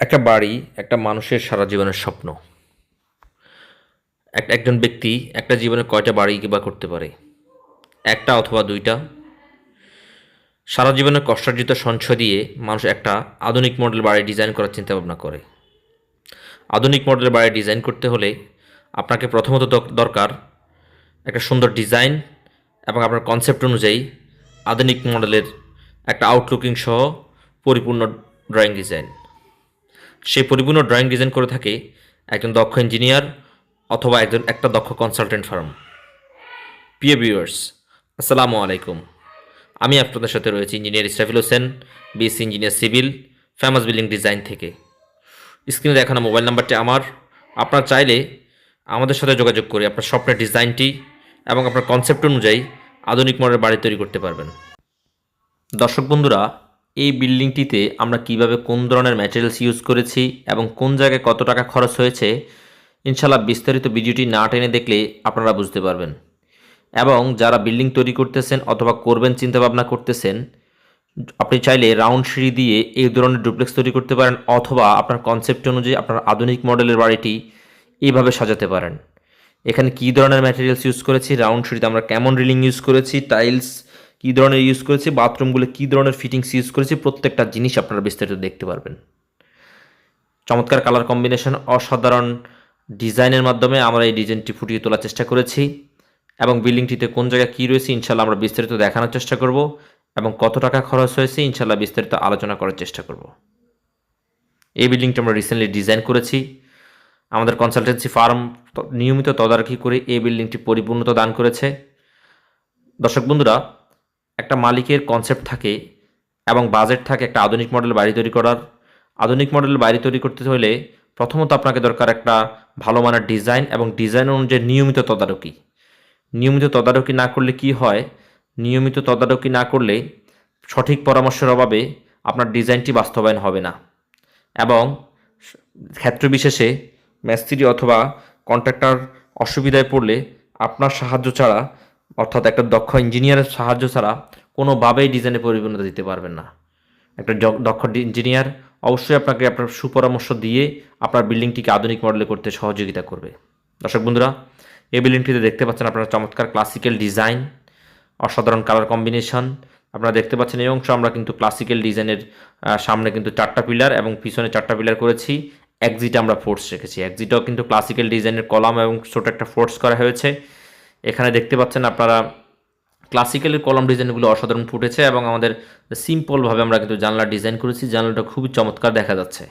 একটা বাড়ি, একটা মানুষের সারা জীবনের স্বপ্ন। এক, একজন ব্যক্তি একটা জীবনে কয়টা বাড়ি বা করতে পারে? একটা অথবা দুইটা। সারা জীবনের কষ্টার্জিত সঞ্চয় দিয়ে মানুষ একটা আধুনিক মডেল বাড়ি ডিজাইন করার চিন্তা ভাবনা করে। আধুনিক মডেলের বাড়ি ডিজাইন করতে হলে আপনাকে প্রথমত দর- দরকার একটা সুন্দর ডিজাইন এবং আপনার কনসেপ্ট অনুযায়ী আধুনিক মডেলের একটা আউটলুকিং সহ পরিপূর্ণ ড্রয়িং ডিজাইন সেই পরিপূর্ণ ড্রয়িং ডিজাইন করে থাকে একজন দক্ষ ইঞ্জিনিয়ার অথবা একজন একটা দক্ষ কনসালটেন্ট ফার্ম প্রিয় ভিউয়ার্স আসসালামু আলাইকুম। আমি আপনাদের সাথে রয়েছি engineer Israfil Hossain BSc engineer civil famous building design থেকে। স্ক্রিনে দেখানো মোবাইল নাম্বারটি আমার। আপনার চাইলে আমাদের সাথে যোগাযোগ করে আপনার স্বপ্নের ডিজাইনটি এবং আপনার কনসেপ্ট অনুযায়ী আধুনিক মডেল বাড়ি তৈরি করতে পারবেন। দর্শক বন্ধুরা এই বিল্ডিংটিতে আমরা কীভাবে কোন ধরনের ম্যাটেরিয়ালস ইউজ করেছি এবং কোন জায়গায় কত টাকা খরচ হয়েছে ইনশাল্লাহ বিস্তারিত ভিডিওটি না টেনে দেখলে আপনারা বুঝতে পারবেন। এবং যারা বিল্ডিং তৈরি করতেছেন অথবা করবেন চিন্তাভাবনা করতেছেন, আপনি চাইলে রাউন্ড সিঁড়ি দিয়ে এই ধরনের ডুপ্লেক্স তৈরি করতে পারেন অথবা আপনার কনসেপ্ট অনুযায়ী আপনার আধুনিক মডেলের বাড়িটি এইভাবে সাজাতে পারেন। এখানে কী ধরনের ম্যাটেরিয়ালস ইউজ করেছি রাউন্ড সিঁড়িতে আমরা কেমন রিলিং ইউজ করেছি টাইলস কী ধরনের ইউজ করেছি বাথরুমগুলো কী ধরনের ফিটিংস ইউজ করেছি, প্রত্যেকটা জিনিস আপনারা বিস্তারিত দেখতে পারবেন। চমৎকার কালার কম্বিনেশন অসাধারণ ডিজাইনের মাধ্যমে আমরা এই ডিজাইনটি ফুটিয়ে তোলার চেষ্টা করেছি। এবং বিল্ডিংটিতে কোন জায়গায় কী রয়েছে ইনশাল্লাহ আমরা বিস্তারিত দেখানোর চেষ্টা করব। এবং কত টাকা খরচ হয়েছে ইনশাল্লাহ বিস্তারিত আলোচনা করার চেষ্টা করব। এই বিল্ডিংটি আমরা রিসেন্টলি ডিজাইন করেছি। আমাদের কনসালটেন্সি ফার্ম নিয়মিত তদারকি করে এই বিল্ডিংটি পরিপূর্ণতা দান করেছে। দর্শক বন্ধুরা একটা মালিকের কনসেপ্ট থাকে এবং বাজেট থাকে একটা আধুনিক মডেল বাড়ি তৈরি করার। আধুনিক মডেল বাড়ি তৈরি করতে হলে প্রথমত আপনাকে দরকার একটা ভালো মানের ডিজাইন এবং ডিজাইন অনুযায়ী নিয়মিত তদারকি। নিয়মিত তদারকি না করলে কি হয়? নিয়মিত তদারকি না করলে সঠিক পরামর্শের অভাবে আপনার ডিজাইনটি বাস্তবায়ন হবে না। এবং ক্ষেত্র বিশেষে মিস্ত্রি অথবা কন্ট্রাক্টর অসুবিধায় পড়লে আপনার সাহায্য ছাড়া অর্থাৎ একটা দক্ষ ইঞ্জিনিয়ারের সাহায্য ছাড়া কোনোভাবেই ডিজাইনে পরিপূর্ণতা দিতে পারবেন না। একটা দক্ষ ইঞ্জিনিয়ার অবশ্যই আপনাকে আপনার সুপরামর্শ দিয়ে আপনার বিল্ডিংটিকে আধুনিক মডেলে করতে সহযোগিতা করবে। দর্শক বন্ধুরা এই বিল্ডিংটিতে দেখতে পাচ্ছেন আপনারা চমৎকার ক্লাসিক্যাল ডিজাইন অসাধারণ কালার কম্বিনেশন আপনারা দেখতে পাচ্ছেন এই অংশ আমরা কিন্তু ক্লাসিক্যাল ডিজাইনের সামনে কিন্তু চারটা পিলার এবং পিছনে চারটা পিলার করেছি। এক্সিটে আমরা ফোর্স রেখেছি। এক্সিটও কিন্তু ক্লাসিক্যাল ডিজাইনের কলাম এবং ছোট একটা ফোর্স করা হয়েছে। এখানে দেখতে পাচ্ছেন আপনারা ক্লাসিক্যালের কলম ডিজাইনগুলো অসাধারণ ফুটেছে এবং আমাদের সিম্পলভাবে আমরা কিন্তু জানলা ডিজাইন করেছি। জানলাটা খুবই চমৎকার দেখা যাচ্ছে।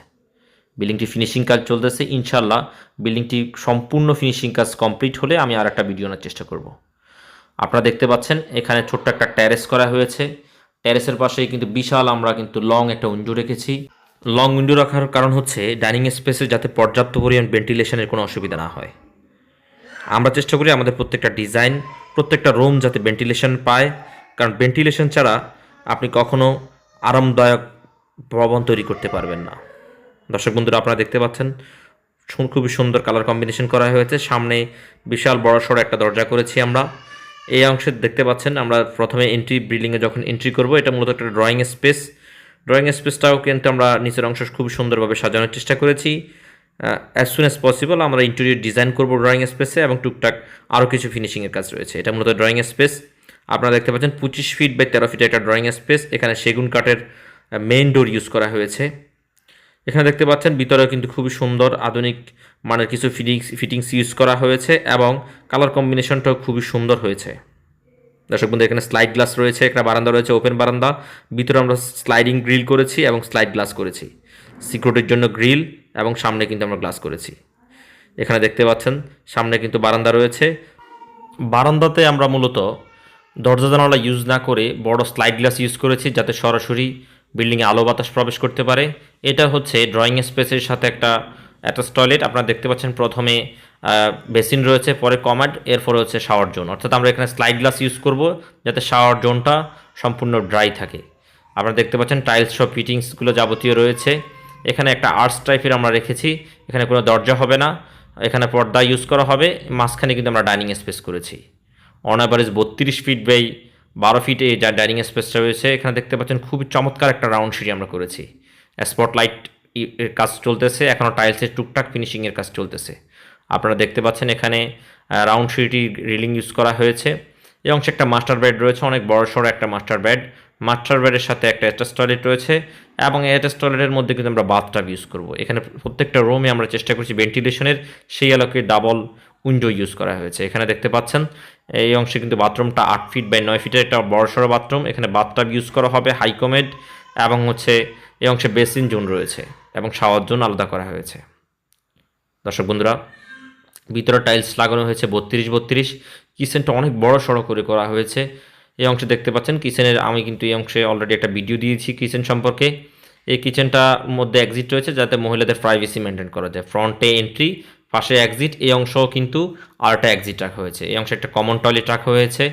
বিল্ডিংটি ফিনিশিং কাজ চলতেছে। ইনশাল্লাহ বিল্ডিংটি সম্পূর্ণ ফিনিশিং কাজ কমপ্লিট হলে আমি আর একটা ভিডিও আনার চেষ্টা করব। আপনারা দেখতে পাচ্ছেন এখানে ছোট্ট একটা ট্যারেস করা হয়েছে। ট্যারেসের পাশেই কিন্তু বিশাল আমরা কিন্তু লং একটা উইন্ডো রেখেছি। লং উইন্ডো রাখার কারণ হচ্ছে ডাইনিং স্পেসে যাতে পর্যাপ্ত পরিমাণ ভেন্টিলেশনের কোনো অসুবিধা না হয়। আমরা চেষ্টা করি আমাদের প্রত্যেকটা ডিজাইন, প্রত্যেকটা রুম যাতে ভেন্টিলেশন পায়। কারণ ভেন্টিলেশন ছাড়া আপনি কখনো আরামদায়ক ভবন তৈরি করতে পারবেন না। দর্শক বন্ধুরা, আপনারা দেখতে পাচ্ছেন খুবই সুন্দর কালার কম্বিনেশন করা হয়েছে। সামনে বিশাল বড় সড়ো একটা দরজা করেছি আমরা। এই অংশে দেখতে পাচ্ছেন, আমরা প্রথমে এন্ট্রি বিল্ডিংয়ে যখন এন্ট্রি করব, এটা মূলত একটা ড্রয়িং স্পেস ড্রয়িং স্পেসটাও কিন্তু আমরা নিচের অংশ খুব সুন্দরভাবে সাজানোর চেষ্টা করেছি। অ্যাজ সুন অ্যাজ পসিবল আমরা ইন্টেরিয়র ডিজাইন করব ড্রয়িং স্পেসে এবং টুকটাক আরও কিছু ফিনিশিংয়ের কাজ রয়েছে। এটা মূলত ড্রয়িং স্পেস আপনারা দেখতে পাচ্ছেন পঁচিশ ফিট বাই তেরো ফিট একটা ড্রয়িং স্পেস এখানে সেগুন কাঠের মেইন ডোর ইউজ করা হয়েছে। এখানে দেখতে পাচ্ছেন ভিতরেও কিন্তু খুবই সুন্দর, আধুনিক মানের কিছু ফিটিংস ফিটিংস ইউজ করা হয়েছে এবং কালার কম্বিনেশনটাও খুবই সুন্দর হয়েছে। দর্শক বন্ধু, এখানে স্লাইড গ্লাস রয়েছে একটা বারান্দা রয়েছে ওপেন বারান্দা। ভিতরে আমরা স্লাইডিং গ্রিল করেছি এবং স্লাইড গ্লাস করেছি। সিকিউরিটির জন্য গ্রিল এবং সামনে কিন্তু আমরা গ্লাস করেছি। এখানে দেখতে পাচ্ছেন, সামনে কিন্তু বারান্দা রয়েছে। বারান্দাতে আমরা মূলত দরজা জানালা ইউজ না করে বড় স্লাইড গ্লাস ইউজ করেছি, যাতে সরাসরি বিল্ডিংয়ে আলো বাতাস প্রবেশ করতে পারে। এটা হচ্ছে ড্রয়িং স্পেসের সাথে একটা অ্যাটাচ টয়লেট আপনারা দেখতে পাচ্ছেন প্রথমে বেসিন রয়েছে, পরে কমাড এরপরে হচ্ছে শাওয়ার জোন অর্থাৎ আমরা এখানে স্লাইড গ্লাস ইউজ করব, যাতে শাওয়ার জোনটা সম্পূর্ণ ড্রাই থাকে। আপনারা দেখতে পাচ্ছেন টাইলস সব ফিটিংসগুলো যাবতীয় রয়েছে। এখানে একটা আর্টস টাইপের আমরা রেখেছি। এখানে কোনো দরজা হবে না। এখানে পর্দা ইউজ করা হবে। মাঝখানে কিন্তু আমরা ডাইনিং স্পেস করেছি। অন অ্যাভারেজ বত্রিশ ফিট বাই বারো ফিটে যা ডাইনিং স্পেসটা রয়েছে, এখানে দেখতে পাচ্ছেন খুবই চমৎকার একটা রাউন্ড সিঁড়ি আমরা করেছি। স্পটলাইট কাজ চলতেছে। এখনও টাইলসের টুকটাক ফিনিশিংয়ের কাজ চলতেছে। আপনারা দেখতে পাচ্ছেন এখানে রাউন্ড সিটি রিলিং ইউজ করা হয়েছে। এই অংশে একটা মাস্টার বেড রয়েছে, অনেক বড় সড়ো একটা মাস্টার বেড মাস্টার বেডের সাথে একটা অ্যাটাচ টয়লেট রয়েছে। এবং অ্যাটাচ টয়লেটের মধ্যে কিন্তু আমরা বাথটাব ইউজ করব। এখানে প্রত্যেকটা রুমে আমরা চেষ্টা করছি ভেন্টিলেশনের সেই আলোকে ডাবল উইন্ডো ইউজ করা হয়েছে। এখানে দেখতে পাচ্ছেন, এই অংশে কিন্তু বাথরুমটা আট ফিট বাই নয় ফিটের একটা বড় সড়ো বাথরুম এখানে বাথটাব ইউজ করা হবে হাইকোমেড এবং হচ্ছে এই অংশে বেসিন জোন রয়েছে এবং শাওয়ার জোন আলাদা করা হয়েছে। দর্শক বন্ধুরা, ভিতরে টাইলস লাগানো হয়েছে বত্রিশ বত্রিশ। কিচেনটা অনেক বড় সড়ো করে করা হয়েছে। এই অংশে দেখতে পাচ্ছেন, কিচেনের আমি কিন্তু এই অংশে অলরেডি একটা ভিডিও দিয়েছি কিচেন সম্পর্কে। এই কিচেনটার মধ্যে এক্সিট রয়েছে যাতে মহিলাদের প্রাইভেসি মেনটেন করা যায়। ফ্রন্টে এন্ট্রি পাশে এক্সিট এই অংশও কিন্তু আরেকটা এক্সিট রাখা হয়েছে। এই অংশে একটা কমন টয়লেট রাখা হয়েছে।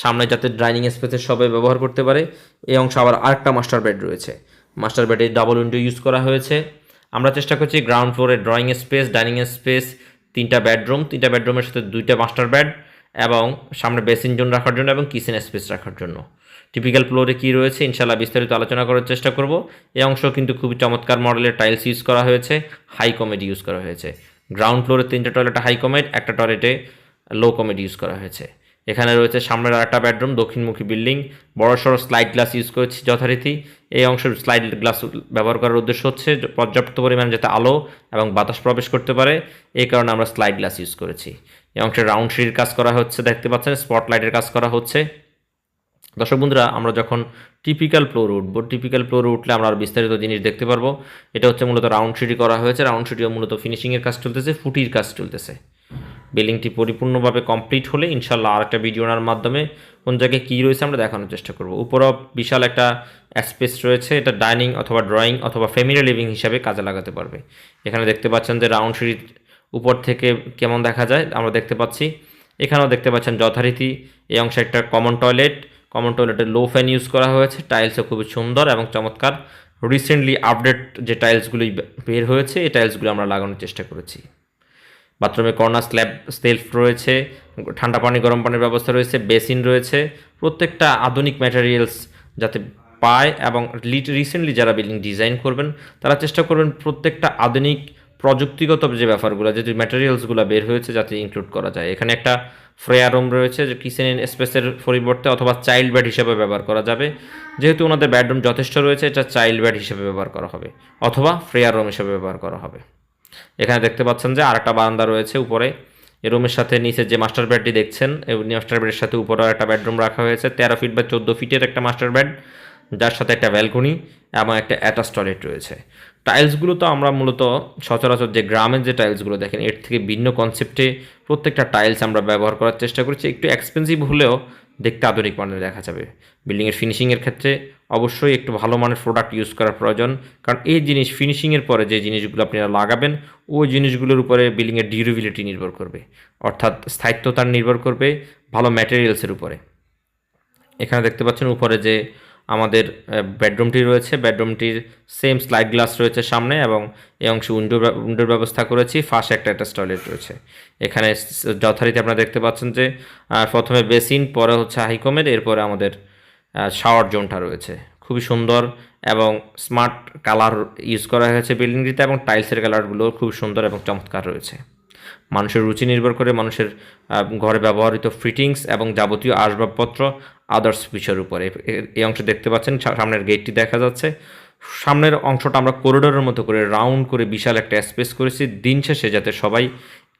সামনে যাতে ডাইনিং স্পেসের সবাই ব্যবহার করতে পারে, এই অংশ আবার আরেকটা মাস্টার বেড রয়েছে। মাস্টার বেডে ডাবল উইন্ডো ইউজ করা হয়েছে। আমরা চেষ্টা করছি গ্রাউন্ড ফ্লোরে ড্রয়িং স্পেস ডাইনিং স্পেস তিনটা বেডরুম তিনটা বেডরুমের সাথে দুইটা মাস্টার বেড এবং সামনে বেসিন জোন রাখার জন্য এবং কিচেন স্পেস রাখার জন্য। টিপিক্যাল ফ্লোরে কী রয়েছে ইনশাল্লাহ বিস্তারিত আলোচনা করার চেষ্টা করব। এই অংশ কিন্তু খুবই চমৎকার মডেলের টাইলস ইউজ করা হয়েছে হাই কমেড ইউজ করা হয়েছে। গ্রাউন্ড ফ্লোরে তিনটা টয়লেটে হাই কমেড একটা টয়লেটে লো কমেড ইউজ করা হয়েছে। এখানে রয়েছে সামনের আরেকটা বেডরুম দক্ষিণমুখী বিল্ডিং বড় সড়ো স্লাইড গ্লাস ইউজ করেছি যথারীতি। এই অংশের স্লাইড গ্লাস ব্যবহার করার উদ্দেশ্য হচ্ছে পর্যাপ্ত পরিমাণে যাতে আলো এবং বাতাস প্রবেশ করতে পারে, এই কারণে আমরা স্লাইড গ্লাস ইউজ করেছি। এই অংশে রাউন্ড সিঁড়ির কাজ করা হচ্ছে, দেখতে পাচ্ছেন স্পটলাইটের কাজ করা হচ্ছে। দর্শক বন্ধুরা, আমরা যখন টিপিক্যাল ফ্লোর উঠবো টিপিক্যাল ফ্লোরে উঠলে আমরা আর বিস্তারিত জিনিস দেখতে পারব। এটা হচ্ছে মূলত রাউন্ড সিটি করা হয়েছে। রাউন্ড সিটিও মূলত ফিনিশিংয়ের কাজ চলতেছে, ফুটির কাজ চলতেছে। বিল্ডিংটি পরিপূর্ণভাবে কমপ্লিট হলে ইনশাল্লাহ আর একটা ভিডিওনার মাধ্যমে কোন জায়গায় কী রয়েছে আমরা দেখানোর চেষ্টা করব। উপরও বিশাল একটা স্পেস রয়েছে, এটা ডাইনিং অথবা ড্রয়িং অথবা ফ্যামিলি লিভিং হিসাবে কাজে লাগাতে পারবে। এখানে দেখতে পাচ্ছেন যে রাউন্ড সিঁড়ির উপর থেকে কেমন দেখা যায়, আমরা দেখতে পাচ্ছি। এখানেও দেখতে পাচ্ছেন যথারীতি এই অংশে একটা কমন টয়লেট কমন টয়লেটে লো ফ্যান ইউজ করা হয়েছে। টাইলসও খুবই সুন্দর এবং চমৎকার। রিসেন্টলি আপডেট যে টাইলসগুলি বের হয়েছে, এই টাইলসগুলো আমরা লাগানোর চেষ্টা করেছি। বাথরুমে কর্নার স্ল্যাব সেলফ রয়েছে, ঠান্ডা পানি, গরম পানির ব্যবস্থা রয়েছে বেসিন রয়েছে। প্রত্যেকটা আধুনিক ম্যাটেরিয়ালস যাতে পায় এবং রিসেন্টলি যারা বিল্ডিং ডিজাইন করবেন, তারা চেষ্টা করবেন প্রত্যেকটা আধুনিক প্রযুক্তিগত যে ব্যাপারগুলো, যে ম্যাটেরিয়ালসগুলো বের হয়েছে যাতে ইনক্লুড করা যায়। এখানে একটা ফ্রেয়ার রুম রয়েছে যে কিচেন স্পেসের পরিবর্তে অথবা চাইল্ড বেড হিসেবে ব্যবহার করা যাবে। যেহেতু ওনাদের বেডরুম যথেষ্ট রয়েছে, এটা চাইল্ড বেড হিসেবে ব্যবহার করা হবে, অথবা ফ্রেয়ার রুম হিসেবে ব্যবহার করা হবে। এখানে দেখতে পাচ্ছেন যে আরেকটা বারান্দা রয়েছে উপরে। এই রুমের সাথে নিচে যে মাস্টার বেডটি দেখছেন এই মাস্টার বেডের সাথে উপরে একটা বেডরুম রাখা হয়েছে, তেরো ফিট বা চোদ্দ ফিটের একটা মাস্টার বেড যার সাথে একটা ব্যালকনি এবং একটা অ্যাটাচ টয়লেট রয়েছে। টাইলসগুলো তো আমরা মূলত সচরাচর যে গ্রামের যে টাইলসগুলো দেখেন, এর থেকে ভিন্ন কনসেপ্টে প্রত্যেকটা টাইলস আমরা ব্যবহার করার চেষ্টা করছি। একটু এক্সপেন্সিভ হলেও দেখতে আধুনিক মানের দেখা যাবে। বিল্ডিংয়ের ফিনিশিংয়ের ক্ষেত্রে অবশ্যই একটু ভালো মানের প্রোডাক্ট ইউজ করার প্রয়োজন। কারণ এই জিনিস ফিনিশিংয়ের পরে যে জিনিসগুলো আপনারা লাগাবেন, ওই জিনিসগুলোর উপরে বিল্ডিংয়ের ডিউরেবিলিটি নির্ভর করবে। অর্থাৎ স্থায়িত্বতার নির্ভর করবে ভালো ম্যাটেরিয়ালসের উপরে। এখানে দেখতে পাচ্ছেন উপরে যে আমাদের বেডরুমটি রয়েছে। বেডরুমটির সেম স্লাইড গ্লাস রয়েছে সামনে এবং এই অংশে উইন্ডো উইন্ডোর ব্যবস্থা করেছি। ফার্স্ট একটা অ্যাটাচ টয়লেট রয়েছে। এখানে যথারীতি আপনারা দেখতে পাচ্ছেন যে প্রথমে বেসিন, পরে হচ্ছে হাইকমের, এরপরে আমাদের শাওয়ার জোনটা রয়েছে। খুবই সুন্দর এবং স্মার্ট কালার ইউজ করা হয়েছে বিল্ডিংটিতে এবং টাইলসের কালারগুলো খুব সুন্দর এবং চমৎকার রয়েছে। মানুষের রুচি নির্ভর করে মানুষের ঘরে ব্যবহৃত ফিটিংস এবং যাবতীয় আসবাবপত্র আদার্স বিষয়ের উপরে। এই অংশ দেখতে পাচ্ছেন সামনের গেটটি দেখা যাচ্ছে। সামনের অংশটা আমরা করিডোরের মতো করে রাউন্ড করে বিশাল একটা স্পেস করেছি। দিন শেষে যাতে সবাই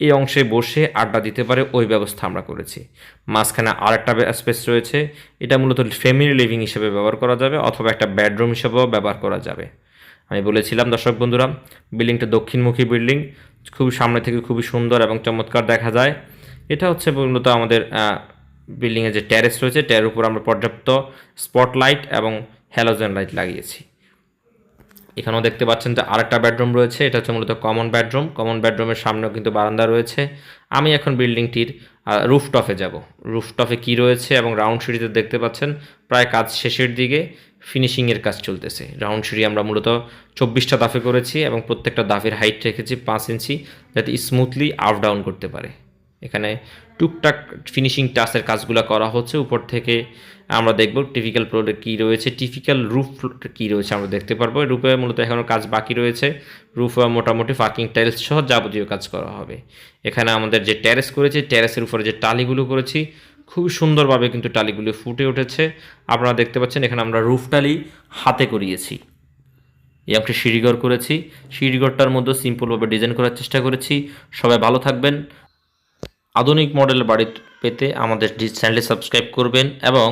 এই অংশে বসে আড্ডা দিতে পারে, ওই ব্যবস্থা আমরা করেছি। মাঝখানে আরেকটা স্পেস রয়েছে। এটা মূলত ফ্যামিলি লিভিং হিসেবে ব্যবহার করা যাবে অথবা একটা বেডরুম হিসেবেও ব্যবহার করা যাবে। আমি বলেছিলাম, দর্শক বন্ধুরা, বিল্ডিংটা দক্ষিণমুখী বিল্ডিং খুব সামনে থেকে খুবই সুন্দর এবং চমৎকার দেখা যায়। এটা হচ্ছে মূলত আমাদের বিল্ডিংয়ের যে ট্যারেস রয়েছে ট্যারের উপর আমরা পর্যাপ্ত স্পটলাইট এবং হ্যালোজেন লাইট লাগিয়েছি। এখানেও দেখতে পাচ্ছেন যে আরেকটা বেডরুম রয়েছে, এটা হচ্ছে মূলত কমন বেডরুম কমন বেডরুমের সামনেও কিন্তু বারান্দা রয়েছে। আমি এখন বিল্ডিংটির রুফটপে যাব। রুফটপে কি রয়েছে এবং রাউন্ড সিঁড়িতে দেখতে পাচ্ছেন, প্রায় কাজ শেষের দিকে। ফিনিশিংয়ের কাজ চলতেছে। রাউন্ড সিঁড়ি আমরা মূলত চব্বিশটা দাফে করেছি এবং প্রত্যেকটা দাফের হাইট রেখেছি পাঁচ ইঞ্চি, যাতে স্মুথলি আপ ডাউন করতে পারে। এখানে টুকটাক ফিনিশিং টাচের কাজগুলো করা হচ্ছে। উপর থেকে আমরা দেখব টিপিক্যাল প্রোডাক্ট কী রয়েছে। টিপিক্যাল রুফ কী রয়েছে আমরা দেখতে পারব। রূপে মূলত এখনও কাজ বাকি রয়েছে। রুফে মোটামুটি ফাকিং টাইলস সহ যাবতীয় কাজ করা হবে। এখানে আমাদের যে ট্যারেস করেছি ট্যারেসের উপরে যে টালিগুলো করেছি খুবই সুন্দরভাবে কিন্তু টালিগুলো ফুটে উঠেছে। আপনারা দেখতে পাচ্ছেন, এখানে আমরা রুফ টালি হাতে করিয়েছি। এই একটা সিঁড়িঘর করেছি। সিঁড়িঘরটার মধ্যে সিম্পলভাবে ডিজাইন করার চেষ্টা করেছি। সবাই ভালো থাকবেন। আধুনিক মডেল বাড়ি পেতে আমাদের চ্যানেলে সাবস্ক্রাইব করবেন এবং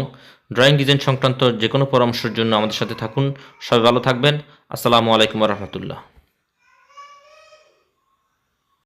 ড্রয়িং ডিজাইন সংক্রান্ত যে কোনো পরামর্শের জন্য আমাদের সাথে থাকুন। সবাই ভালো থাকবেন। আসসালামু আলাইকুম রহমতুল্লাহ।